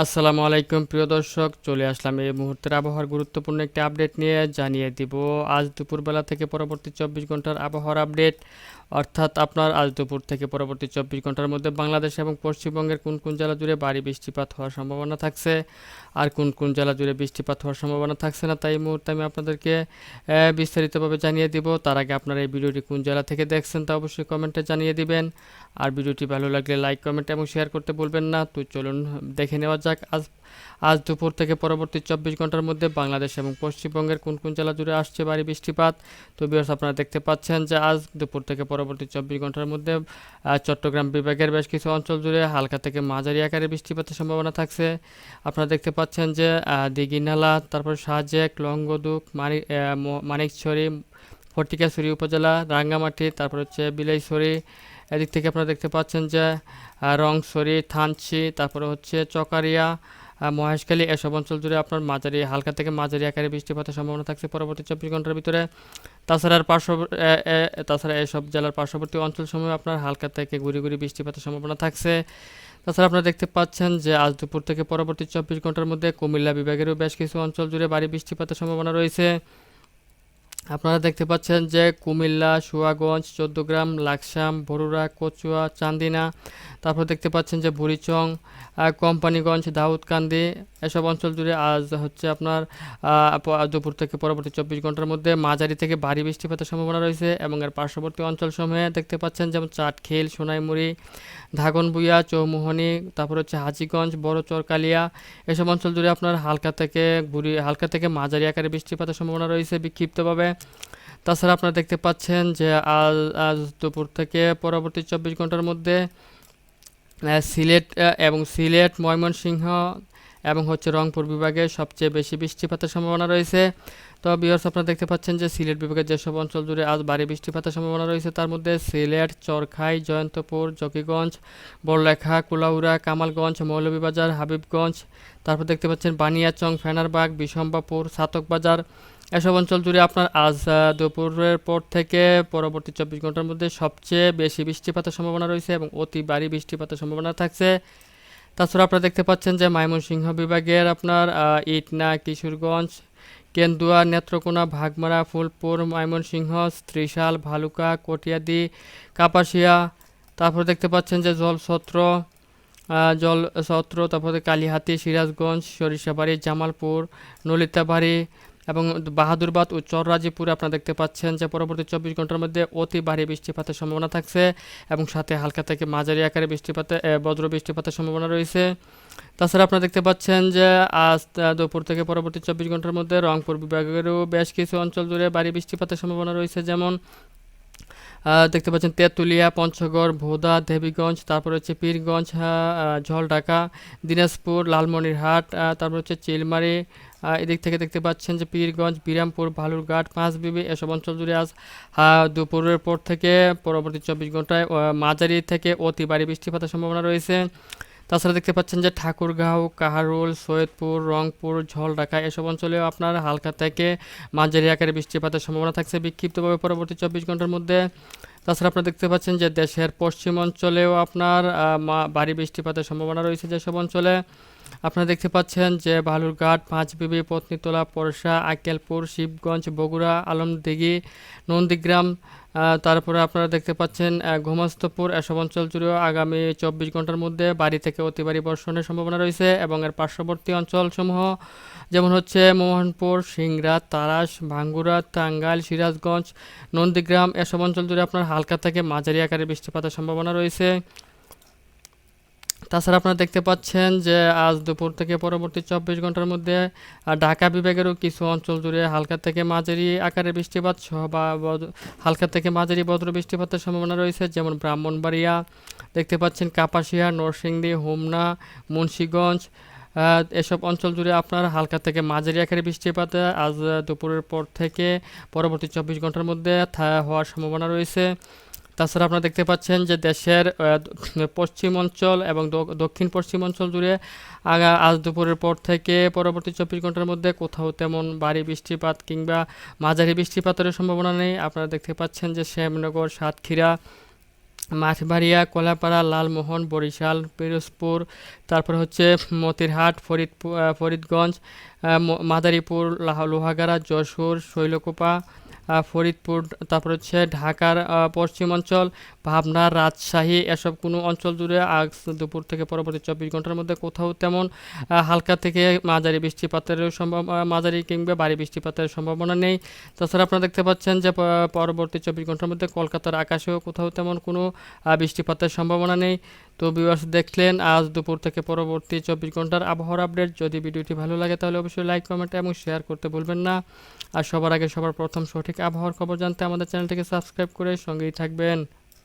আসসালামু আলাইকুম, প্রিয় দর্শক। চলে আসলাম এই মুহূর্তের আবহাওয়ার গুরুত্বপূর্ণ একটি আপডেট নিয়ে জানিয়ে দিব। আজ দুপুরবেলা থেকে পরবর্তী চব্বিশ ঘণ্টার আবহাওয়ার আপডেট। অর্থাৎ আপনার আজ দুপুর থেকে পরবর্তী চব্বিশ ঘণ্টার মধ্যে বাংলাদেশ এবং পশ্চিমবঙ্গের কোন কোন জেলা জুড়ে ভারী বৃষ্টিপাত হওয়ার সম্ভাবনা থাকছে? আর কোন কোন জেলা জুড়ে বৃষ্টিপাত হওয়ার সম্ভাবনা থাকছে না তাই মুহূর্তে আমি আপনাদেরকে বিস্তারিতভাবে জানিয়ে দিব। তার আগে আপনারা এই ভিডিওটি কোন জেলা থেকে দেখছেন তা অবশ্যই কমেন্টে জানিয়ে দিবেন। আর ভিডিওটি ভালো লাগলে লাইক, কমেন্ট এবং শেয়ার করতে বলবেন না। তো চলুন দেখে নেওয়া যাক, আজ আজ দুপুর থেকে পরবর্তী চব্বিশ ঘণ্টার মধ্যে বাংলাদেশ এবং পশ্চিমবঙ্গের কোন কোন জেলা জুড়ে আসছে ভারী বৃষ্টিপাত? তো বিয়ার্স আপনারা দেখতে পাচ্ছেন যে আজ দুপুর থেকে পরবর্তী চব্বিশ ঘণ্টার মধ্যে চট্টগ্রাম বিভাগের বেশ কিছু অঞ্চল জুড়ে হালকা থেকে মাঝারি আকারে বৃষ্টিপাতের সম্ভাবনা থাকছে। আপনারা দেখতে পাচ্ছেন যে দিঘিনালা, তারপর শাহজেক লংগদুক, মানি মানিকছড়ি ফটিকাছড়ি উপজেলা, রাঙ্গামাটি, তারপর হচ্ছে বিলাইছড়ি এদিক থেকে আপনারা দেখতে পাচ্ছেন যে রংছড়ি থানচি, তারপরে হচ্ছে চকারিয়া মহেশখালী এসব অঞ্চল জুড়ে আপনার মাঝারি, হালকা থেকে মাঝারি আকারে বৃষ্টিপাতের সম্ভাবনা থাকছে পরবর্তী চব্বিশ ঘণ্টার ভিতরে। তাছাড়া পার্শ্ব তাছাড়া এসব জেলার পার্শ্ববর্তী অঞ্চলসমূহে আপনার হালকা থেকে গুড়ি গুড়ি বৃষ্টিপাতের সম্ভাবনা থাকছে। তাছাড়া আপনারা দেখতে পাচ্ছেন যে, আজ দুপুর থেকে পরবর্তী চব্বিশ ঘণ্টার মধ্যে কুমিল্লা বিভাগেরও বেশ কিছু অঞ্চল জুড়ে ভারী বৃষ্টিপাতের সম্ভাবনা রয়েছে। আপনারা দেখতে পাচ্ছেন যে কুমিল্লা সুয়াগঞ্জ চৌদ্দগ্রাম লাকসাম বরুড়া কচুয়া চান্দিনা তারপর দেখতে পাচ্ছেন যে বুড়িচং কোম্পানিগঞ্জ, দাউদকান্দি, এসব অঞ্চল জুড়ে আজ হচ্ছে আপনার দুপুর থেকে পরবর্তী চব্বিশ ঘণ্টার মধ্যে মাঝারি থেকে ভারী বৃষ্টিপাতের সম্ভাবনা রয়েছে এবং এর পার্শ্ববর্তী অঞ্চলসমূহে দেখতে পাচ্ছেন যেমন চাটখিল, সোনাইমুড়ি ধাগনবুইয়া চৌমোহনী, তারপর হচ্ছে হাজিগঞ্জ, বড় চরকালিয়া, এসব অঞ্চল জুড়ে আপনার হালকা থেকে গুড়ি হালকা থেকে মাঝারি আকারে বৃষ্টিপাতের সম্ভাবনা রয়েছে বিক্ষিপ্তভাবে। তাছাড়া আপনারা দেখতে পাচ্ছেন যে আজ আজ দুপুর থেকে পরবর্তী চব্বিশ ঘণ্টার মধ্যে সিলেট এবং সিলেট, ময়মনসিংহ এবং হচ্ছে রংপুর বিভাগে সবচেয়ে বেশি বৃষ্টিপাতের সম্ভাবনা রয়েছে। তো বিহার্স আপনারা দেখতে পাচ্ছেন যে সিলেট বিভাগের যেসব অঞ্চল জুড়ে আজ ভারী বৃষ্টিপাতের সম্ভাবনা রয়েছে, তার মধ্যে সিলেট, চরখাই, জয়ন্তপুর, জকিগঞ্জ, বড়লেখা, কুলাউড়া, কামালগঞ্জ, মৌলভীবাজার, হাবিবগঞ্জ, তারপর দেখতে পাচ্ছেন বানিয়াচং, ফেনারবাগ বিশম্বাপুর সাতকবাজার এসব অঞ্চল জুড়ে আপনার আজ দুপুরের পর থেকে পরবর্তী চব্বিশ ঘণ্টার মধ্যে সবচেয়ে বেশি বৃষ্টিপাতের সম্ভাবনা রয়েছে এবং অতি ভারী বৃষ্টিপাতের সম্ভাবনা থাকছে। তাছাড়া আপনারা দেখতে পাচ্ছেন যে ময়মনসিংহ বিভাগের আপনার ইটনা, কিশোরগঞ্জ, কেন্দুয়া, নেত্রকোনা, ভাগমারা, ফুলপুর, ময়মনসিংহ, ত্রিশাল, ভালুকা, কটিয়াদি, কাপাসিয়া, তারপর দেখতে পাচ্ছেন যে জলছত্র জলছত্র, তারপরে কালীহাতি, সিরাজগঞ্জ, সরিষাবাড়ি, জামালপুর, নলিতাবাড়ি এবং বাহাদুরবাদ ও চররাজিপুরে আপনারা দেখতে পাচ্ছেন যে পরবর্তী চব্বিশ ঘণ্টার মধ্যে অতি ভারী বৃষ্টিপাতের সম্ভাবনা থাকছে এবং সাথে হালকা থেকে মাঝারি আকারে বৃষ্টিপাতে বজ্র বৃষ্টিপাতের সম্ভাবনা রয়েছে। তাছাড়া আপনারা দেখতে পাচ্ছেন যে আজ দুপুর থেকে পরবর্তী চব্বিশ ঘণ্টার মধ্যে রংপুর বিভাগেরও বেশ কিছু অঞ্চল জুড়ে ভারী বৃষ্টিপাতের সম্ভাবনা রয়েছে। যেমন দেখতে পাচ্ছেন তেঁতুলিয়া পঞ্চগড় ভোদা দেবীগঞ্জ তারপর হচ্ছে পীরগঞ্জ আহ, ঝলঢাকা দিনাজপুর লালমনিরহাট তারপর হচ্ছে চিলমারি এদিক থেকে দেখতে পাচ্ছেন যে পীরগঞ্জ বিরামপুর ভালুরঘাট পাঁচবিবি এসব অঞ্চল জুড়ে আজ দুপুরের পর থেকে পরবর্তী চব্বিশ ঘন্টায় মাঝারি থেকে অতি ভারী বৃষ্টিপাতের সম্ভাবনা রয়েছে। তাছাড়া দেখতে পাচ্ছেন যে ঠাকুরগাঁও, কাহারোল, সৈয়দপুর, রংপুর, ঝলঢাকা এসব অঞ্চলেও আপনার হালকা থেকে মাঝারি আকারে বৃষ্টিপাতের সম্ভাবনা থাকছে বিক্ষিপ্তভাবে পরবর্তী চব্বিশ ঘণ্টার মধ্যে। তাছাড়া আপনারা দেখতে পাচ্ছেন যে দেশের পশ্চিম অঞ্চলেও আপনার ভারী বৃষ্টিপাতের সম্ভাবনা রয়েছে যেসব অঞ্চলে। আপনারা দেখতে পাচ্ছেন যে বালুরঘাট, পাঁচবিবি, পত্নীতলা, পরশা, আক্কেলপুর, শিবগঞ্জ, বগুড়া, আলমদিঘি, নন্দীগ্রাম তারপরে আপনারা দেখতে পাচ্ছেন ঘোমাস্তপুর, এসব অঞ্চল জুড়েও আগামী চব্বিশ ঘণ্টার মধ্যে বাড়ি থেকে অতি বর্ষণের সম্ভাবনা রয়েছে এবং এর পার্শ্ববর্তী অঞ্চলসমূহ যেমন হচ্ছে মোহনপুর সিংরা তারাস, ভাঙ্গুরা, টাঙ্গাইল, সিরাজগঞ্জ, নন্দীগ্রাম, এসব অঞ্চল জুড়ে আপনার হালকা থেকে মাঝারি আকারে বৃষ্টিপাতের সম্ভাবনা রয়েছে। তাছাড়া আপনারা দেখতে পাচ্ছেন যে আজ দুপুর থেকে পরবর্তী চব্বিশ ঘণ্টার মধ্যে ঢাকা বিভাগেরও কিছু অঞ্চল জুড়ে হালকা থেকে মাঝারি আকারে বৃষ্টিপাত সহ বা হালকা থেকে মাঝারি বজ্র বৃষ্টিপাতের সম্ভাবনা রয়েছে, যেমন ব্রাহ্মণবাড়িয়া, দেখতে পাচ্ছেন কাপাসিয়া, নরসিংদী, হোমনা, মুন্সীগঞ্জ এসব অঞ্চল জুড়ে আপনার হালকা থেকে মাঝারি আকারে বৃষ্টিপাত, আজ দুপুরের পর থেকে পরবর্তী চব্বিশ ঘণ্টার মধ্যে হওয়ার সম্ভাবনা রয়েছে। তাছাড়া আপনারা দেখতে পাচ্ছেন যে দেশের পশ্চিম অঞ্চল এবং দক্ষিণ পশ্চিম অঞ্চল জুড়ে আজ দুপুরের পর থেকে পরবর্তী চব্বিশ ঘণ্টার মধ্যে কোথাও তেমন ভারী বৃষ্টিপাত কিংবা মাঝারি বৃষ্টিপাতের সম্ভাবনা নেই। আপনারা দেখতে পাচ্ছেন যে শ্যামনগর, সাতক্ষীরা, মাঠবাড়িয়া, কলাপাড়া, লালমোহন, বরিশাল, পিরোজপুর, তারপর হচ্ছে মতিরহাট ফরিদপুর ফরিদগঞ্জ মাদারীপুর, লাহ- লোহাগাড়া, যশোর, শৈলকুপা ফরিদপুর তারপর হচ্ছে ঢাকার পশ্চিমাঞ্চল ভাবনা রাজশাহী এসব কোনো অঞ্চল জুড়ে আজ দুপুর থেকে পরবর্তী চব্বিশ ঘণ্টার মধ্যে কোথাও তেমন হালকা থেকে মাঝারি বৃষ্টিপাতের সম্ভব আহ, মাঝারি কিংবা ভারী বৃষ্টিপাতের সম্ভাবনা নেই। তাছাড়া আপনারা দেখতে পাচ্ছেন যে পরবর্তী চব্বিশ ঘণ্টার মধ্যে কলকাতার আকাশেও কোথাও তেমন কোনো বৃষ্টিপাতের সম্ভাবনা নেই। তো ভিউয়ার্স দেখলেন, আজ দুপুর থেকে পরবর্তী চব্বিশ ঘণ্টার আবহাওয়ার আপডেট যদি ভিডিওটি ভালো লাগে, তাহলে অবশ্যই লাইক কমেন্ট এবং শেয়ার করতে ভুলবেন না। আর সবার আগে সবার প্রথম সঠিক আবহাওয়ার খবর জানতে আমাদের চ্যানেলটিকে সাবস্ক্রাইব করে সঙ্গেই থাকবেন।